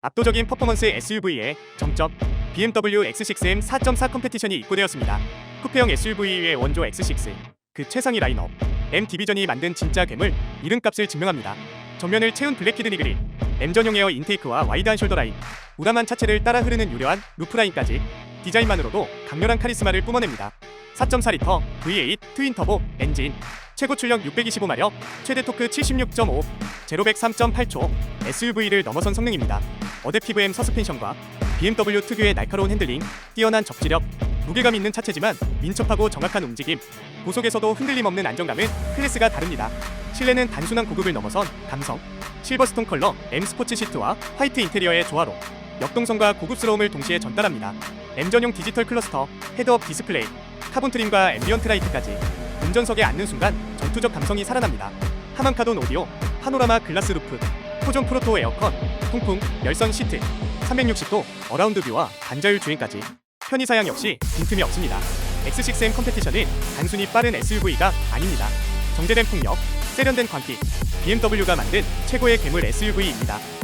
압도적인 퍼포먼스 SUV에 정점 BMW X6M 4.4 컴페티션이 입고되었습니다. 쿠페형 SUV의 원조 X6 그 최상위 라인업 M 디비전이 만든 진짜 괴물 이름값을 증명합니다. 전면을 채운 블랙 키드니 그릴 M 전용 에어 인테이크와 와이드한 숄더 라인 우람한 차체를 따라 흐르는 유려한 루프 라인까지 디자인만으로도 강렬한 카리스마를 뿜어냅니다. 4.4리터 V8 트윈 터보 엔진 최고 출력 625마력 최대 토크 76.5 제로백 3.8초 SUV를 넘어선 성능입니다. 어댑티브 M 서스펜션과 BMW 특유의 날카로운 핸들링, 뛰어난 적지력, 무게감 있는 차체지만 민첩하고 정확한 움직임, 고속에서도 흔들림 없는 안정감은 클래스가 다릅니다. 실내는 단순한 고급을 넘어선 감성, 실버스톤 컬러 M 스포츠 시트와 화이트 인테리어의 조화로 역동성과 고급스러움을 동시에 전달합니다. M 전용 디지털 클러스터, 헤드업 디스플레이, 카본 트림과 앰비언트 라이트까지 운전석에 앉는 순간 전투적 감성이 살아납니다. 하만카돈 오디오, 파노라마 글라스 루프, 포존 프로토 에어컨, 통풍, 열선 시트, 360도 어라운드 뷰와 반자율 주행까지 편의 사양 역시 빈틈이 없습니다. X6M 컴페티션은 단순히 빠른 SUV가 아닙니다. 정제된 폭력, 세련된 광기, BMW가 만든 최고의 괴물 SUV입니다.